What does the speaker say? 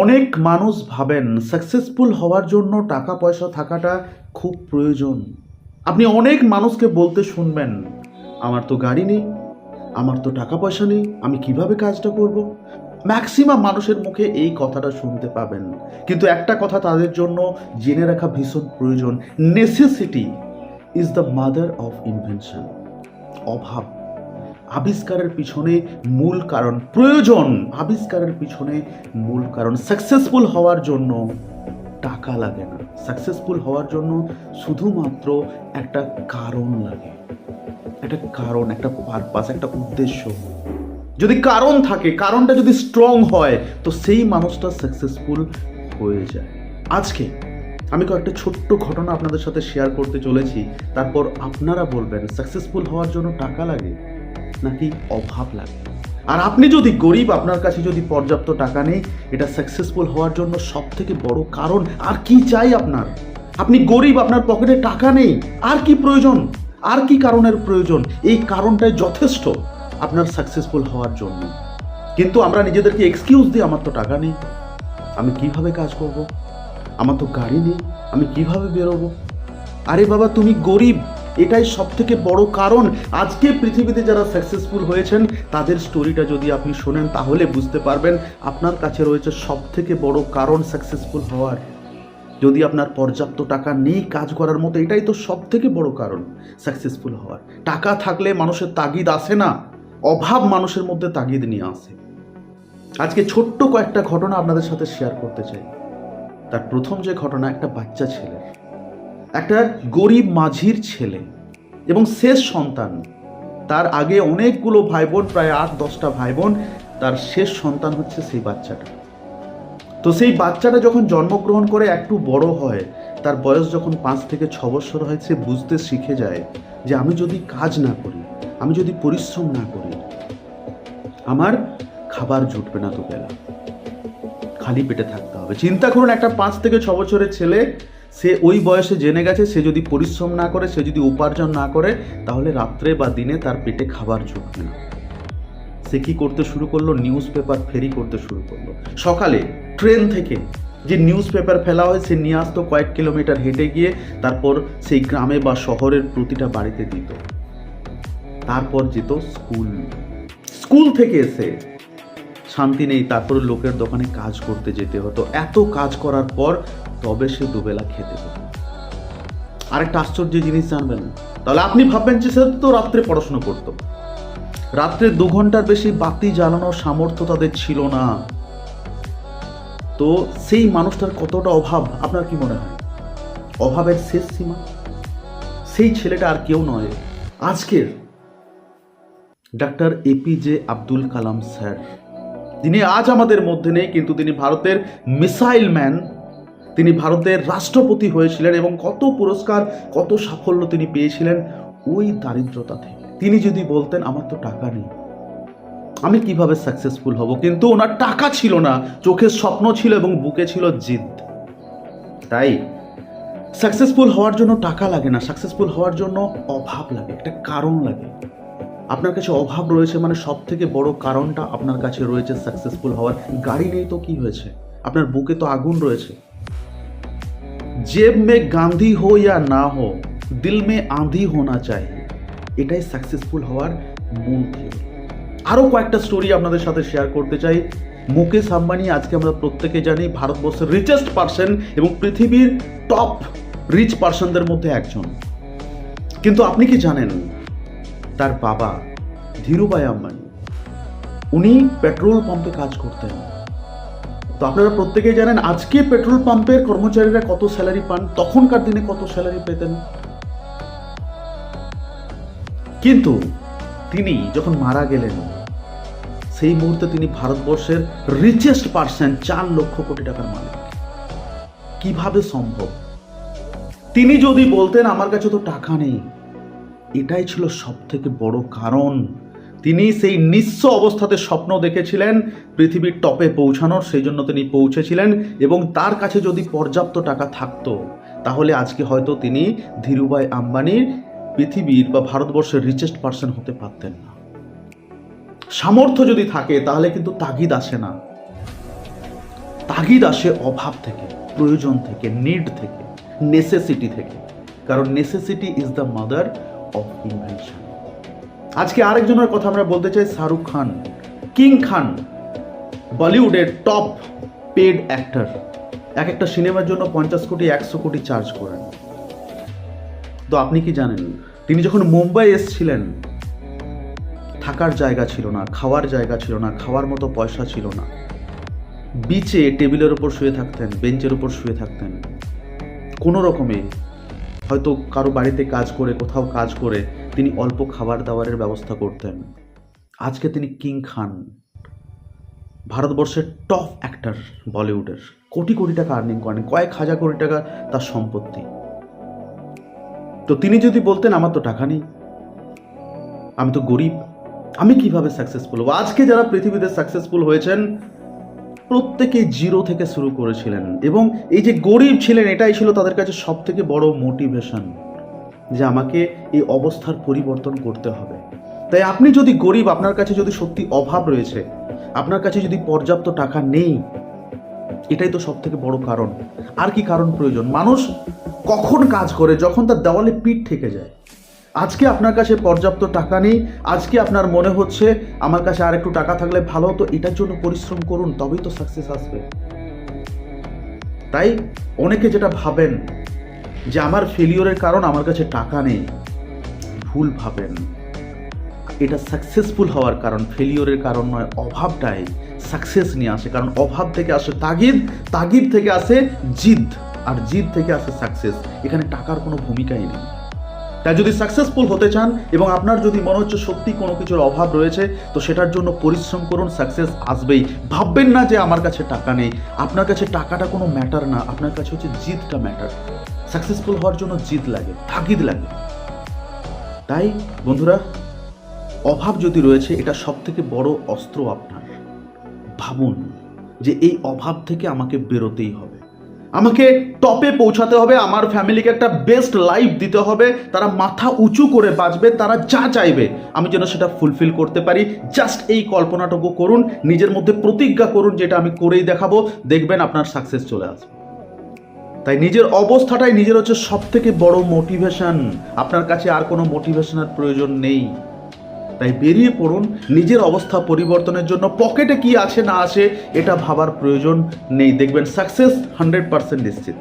অনেক মানুষ ভাবেন সাকসেসফুল হওয়ার জন্য টাকা পয়সা থাকাটা খুব প্রয়োজন। আপনি অনেক মানুষকে বলতে শুনবেন, আমার তো গাড়ি নেই, আমার তো টাকা পয়সা নেই, আমি কীভাবে কাজটা করব? ম্যাক্সিমাম মানুষের মুখে এই কথাটা শুনতে পাবেন। কিন্তু একটা কথা তাদের জন্য জেনে রাখা ভীষণ প্রয়োজন। Necessity is the mother of invention অভাব। আবিষ্কারের পিছনে মূল কারণ প্রয়োজন। আবিষ্কারের পিছনে মূল কারণ সাকসেসফুল হওয়ার জন্য টাকা লাগে না। সাকসেসফুল হওয়ার জন্য শুধুমাত্র একটা কারণ লাগে। একটা কারণ, একটা পারপাস একটা উদ্দেশ্য। যদি কারণ থাকে, কারণটা যদি স্ট্রং হয়, তো সেই মানুষটা সাকসেসফুল হয়ে যায়। আজকে আমি কয়েকটা ছোট্ট ঘটনা আপনাদের সাথে শেয়ার করতে চলেছি। তারপর আপনারা বলবেন সাকসেসফুল হওয়ার জন্য টাকা লাগে? নাকি অভাব লাগবে। আর আপনি যদি গরিব, আপনার কাছে যদি পর্যাপ্ত টাকা নেই, এটা সাকসেসফুল হওয়ার জন্য সব থেকে বড় কারণ। আর কি চাই আপনার? আপনি গরিব, আপনার পকেটে টাকা নেই। আর কি প্রয়োজন? আর কি কারণের প্রয়োজন? এই কারণটাই যথেষ্ট আপনার সাকসেসফুল হওয়ার জন্য। কিন্তু আমরা নিজেদেরকে এক্সকিউজ দিই, আমার তো টাকা নেই। আমি কীভাবে কাজ করব? আমার তো গাড়ি নেই। আমি কীভাবে বেরোবো? আরে বাবা, তুমি গরিব। এটাই সব থেকে বড় কারণ। আজকে পৃথিবীতে যারা সাকসেসফুল হয়েছেন, তাদের স্টোরিটা যদি আপনি শোনেন, তাহলে বুঝতে পারবেন আপনার কাছে রয়েছে সব থেকে বড় কারণ সাকসেসফুল হওয়ার। যদি আপনার পর্যাপ্ত টাকা নেই কাজ করার মতো, এটাই তো সব থেকে বড় কারণ সাকসেসফুল হওয়ার। টাকা থাকলে মানুষের তাগিদ আসে না, অভাব মানুষের মধ্যে তাগিদ নিয়ে আসে। আজকে ছোট্ট কয়েকটা ঘটনা আপনাদের সাথে শেয়ার করতে চাই। তার প্রথম যে ঘটনা, একটা বাচ্চা ছেলে একটা গরিব মাঝির ছেলে এবং শেষ সন্তান। তার আগে অনেকগুলো ভাই বোন প্রায় আট, দশটা ভাই বোন তার শেষ সন্তান হচ্ছে সেই বাচ্চাটা। তো সেই বাচ্চাটা যখন জন্মগ্রহণ করে একটু বড় হয়, তার বয়স যখন পাঁচ থেকে ছ বছর হয়, সে বুঝতে শিখে যায় যে আমি যদি কাজ না করি, আমি যদি পরিশ্রম না করি, আমার খাবার জুটবে না তো বেলা খালি পেটে থাকতে হবে। চিন্তা করুন একটা পাঁচ থেকে ছ বছরের ছেলে সে ওই বয়সে জেনে গেছে, সে যদি পরিশ্রম না করে, সে যদি উপার্জন না করে, তাহলে রাত্রে বা দিনে তার পেটে খাবার জুটবে না। সে কি করতে শুরু করল? নিউজ পেপার ফেরি করতে শুরু করল। সকালে ট্রেন থেকে যে নিউজ পেপার ফেলা হয়, সে নিয়ে আসতো কয়েক কিলোমিটার হেঁটে গিয়ে, তারপর সেই গ্রামে বা শহরের প্রতিটা বাড়িতে দিত। তারপর যেত স্কুল। স্কুল থেকে এসে শান্তি নেই, তারপর লোকের দোকানে কাজ করতে যেতে হতো। এত কাজ করার পর তবে সে দুবেলা খেতে পেত আরেকটা আশ্চর্য জিনিস জানবেন, তাহলে আপনি ভাববেন যে সে তো রাত্রে পড়াশোনা করতো। রাত্রে দু ঘণ্টার বেশি বাতি জ্বালানোর সামর্থ্য তাদের ছিল না। তো সেই মানুষটার কতটা অভাব, আপনার কি মনে হয়? অভাবের শেষ সীমা? সেই ছেলেটা আর কেউ নয়, আজকের doctor APJ Abdul Kalam sir. তিনি আজ আমাদের মধ্যে নেই, কিন্তু তিনি ভারতের মিসাইল ম্যান তিনি ভারতের রাষ্ট্রপতি হয়েছিলেন এবং কত পুরস্কার, কত সাফল্য তিনি পেয়েছিলেন, ওই দারিদ্রতা থেকে। তিনি যদি বলতেন, আমার তো টাকা নেই, আমি কীভাবে সাকসেসফুল হব? কিন্তু ওনার টাকা ছিল না, চোখের স্বপ্ন ছিল এবং বুকে ছিল জিদ। তাই সাকসেসফুল হওয়ার জন্য টাকা লাগে না সাকসেসফুল হওয়ার জন্য অভাব লাগে, একটা কারণ লাগে। আপনার কাছে অভাব রয়েছে মানে সব থেকে বড় কারণটা আপনার কাছে রয়েছে সাকসেসফুল হওয়ার। গাড়ি নেই তো কি হয়েছে? আপনার বুকে তো আগুন রয়েছে। জেব মে গান্ধী হো ইয়া না হো দিল মে আঁধি হোনা চাই এটাই সাকসেসফুল হওয়ার মূল থিওরি আরও কয়েকটা স্টোরি আপনাদের সাথে শেয়ার করতে চাই। মুকেশ আম্বানি, আজকে আমরা প্রত্যেকে জানি, ভারতবর্ষের রিচেস্ট পার্সন এবং পৃথিবীর টপ রিচ পার্সনদের মধ্যে একজন। কিন্তু আপনি কি জানেন, তার বাবা ধীরুভাই আম্বানি, উনি পেট্রোল পাম্পে কাজ করতেন। তো আপনারা প্রত্যেকেই জানেন আজকে পেট্রোল পাম্পের কর্মচারীরা কত স্যালারি পান, তখনকার দিনে কত স্যালারি পেতেন। কিন্তু তিনি যখন মারা গেলেন, সেই মুহূর্তে তিনি ভারতবর্ষের রিচেস্ট পার্সন চার লক্ষ কোটি টাকার মালিক। কীভাবে সম্ভব? তিনি যদি বলতেন, আমার কাছে তো টাকা নেই। এটাই ছিল সব থেকে বড় কারণ। তিনি সেই নিঃস্ব অবস্থাতে স্বপ্ন দেখেছিলেন পৃথিবীর টপে পৌঁছানোর, সেই জন্য তিনি পৌঁছেছিলেন এবং তার কাছে যদি পর্যাপ্ত টাকা থাকতো, তাহলে আজকে হয়তো তিনি ধীরুভাই আম্বানির পৃথিবীর বা ভারতবর্ষের রিচেস্ট পার্সন হতে পারতেন না। সামর্থ্য যদি থাকে, তাহলে কিন্তু তাগিদ আসে না। তাগিদ আসে অভাব থেকে, প্রয়োজন থেকে নিড থেকে নেসেসিটি থেকে। কারণ necessity is the mother of invention আজকে আরেকজনের কথা আমরা বলতে চাই শাহরুখ খান। কিং খান, বলিউডের টপ পেড অ্যাক্টার এক একটা সিনেমার জন্য পঞ্চাশ কোটি, একশো কোটি চার্জ করেন। তো আপনি কি জানেন, তিনি যখন মুম্বাই এসছিলেন, থাকার জায়গা ছিল না, খাওয়ার জায়গা ছিল না, খাওয়ার মতো পয়সা ছিল না। বিচে টেবিলের ওপর শুয়ে থাকতেন বেঞ্চের ওপর শুয়ে থাকতেন। কোনো রকমে হয়তো কারও বাড়িতে কাজ করে, কোথাও কাজ করে তিনি অল্প খাবার দাবারের ব্যবস্থা করতেন। আজকে তিনি কিং খান। ভারতবর্ষের টপ অ্যাক্টর বলিউডের। কোটি কোটি টাকা আর্নিং করেন। কয়েক হাজার কোটি টাকা তার সম্পত্তি। তো তিনি যদি বলতেন, আমার তো টাকা নেই, আমি তো গরিব, আমি কীভাবে সাকসেসফুল হব? আজকে যারা পৃথিবীতে সাকসেসফুল হয়েছেন, প্রত্যেকে জিরো থেকে শুরু করেছিলেন। এবং এই যে গরিব ছিলেন, এটাই ছিল তাদের কাছে সব থেকে বড় মোটিভেশন যে আমাকে এই অবস্থার পরিবর্তন করতে হবে। তাই আপনি যদি গরিব, আপনার কাছে যদি সত্যি অভাব রয়েছে, আপনার কাছে যদি পর্যাপ্ত টাকা নেই, এটাই তো সব থেকে বড় কারণ। আর কি কারণ প্রয়োজন? মানুষ কখন কাজ করে? যখন তার দেওয়ালে পিঠ থেকে যায়। আজকে আপনার কাছে পর্যাপ্ত টাকা নেই, আজকে আপনার মনে হচ্ছে আমার কাছে আর একটু টাকা থাকলে ভালো হতো, এটার জন্য পরিশ্রম করুন, তবেই তো সাকসেস আসবে। তাই অনেকে যেটা ভাবেন যে আমার ফেলিওরের কারণ আমার কাছে টাকা নেই। ভুল ভাবেন। এটা সাকসেসফুল হওয়ার কারণ ফেলিওরের কারণ নয়, অভাবটাই সাকসেস নিয়ে আসে। কারণ অভাব থেকে আসে তাগিদ তাগিদ থেকে আসে জিদ, আর জিদ থেকে আসে সাকসেস এখানে টাকার কোনো ভূমিকাই নেই। তাই যদি সাকসেসফুল হতে চান এবং আপনার যদি মনে হচ্ছে সত্যি কোনো কিছুর অভাব রয়েছে, তো সেটার জন্য পরিশ্রম করুন সাকসেস আসবেই। ভাববেন না যে আমার কাছে টাকা নেই। আপনার কাছে টাকাটা কোনো ম্যাটার না, আপনার কাছে হচ্ছে জিদটা ম্যাটার সাকসেসফুল হওয়ার জন্য জিদ লাগে তাগিদ লাগে। তাই, বন্ধুরা, অভাব যদি রয়েছে, এটা সব থেকে বড় অস্ত্র আপনার। ভাবুন যে এই অভাব থেকে আমাকে বেরোতেই হবে। আমাকে টপে পৌঁছাতে হবে, আমার ফ্যামিলিকে একটা বেস্ট লাইফ দিতে হবে, তারা মাথা উঁচু করে বাঁচবে, তারা যা চাইবে, আমি যেন সেটা ফুলফিল করতে পারি। জাস্ট এই কল্পনাটুকু করুন, নিজের মধ্যে প্রতিজ্ঞা করুন, যেটা আমি করেই দেখাবো। দেখবেন আপনার সাকসেস চলে আসবে। তাই নিজের অবস্থাটাই নিজের হচ্ছে সব থেকে বড় মোটিভেশন আপনার কাছে আর কোনো মোটিভেশনের প্রয়োজন নেই। তাই বেরিয়ে পড়ুন, নিজের অবস্থা পরিবর্তনের জন্য পকেটে কি আছে না আছে, এটা ভাবার প্রয়োজন নেই। দেখবেন সাকসেস হান্ড্রেড পার্সেন্ট নিশ্চিত।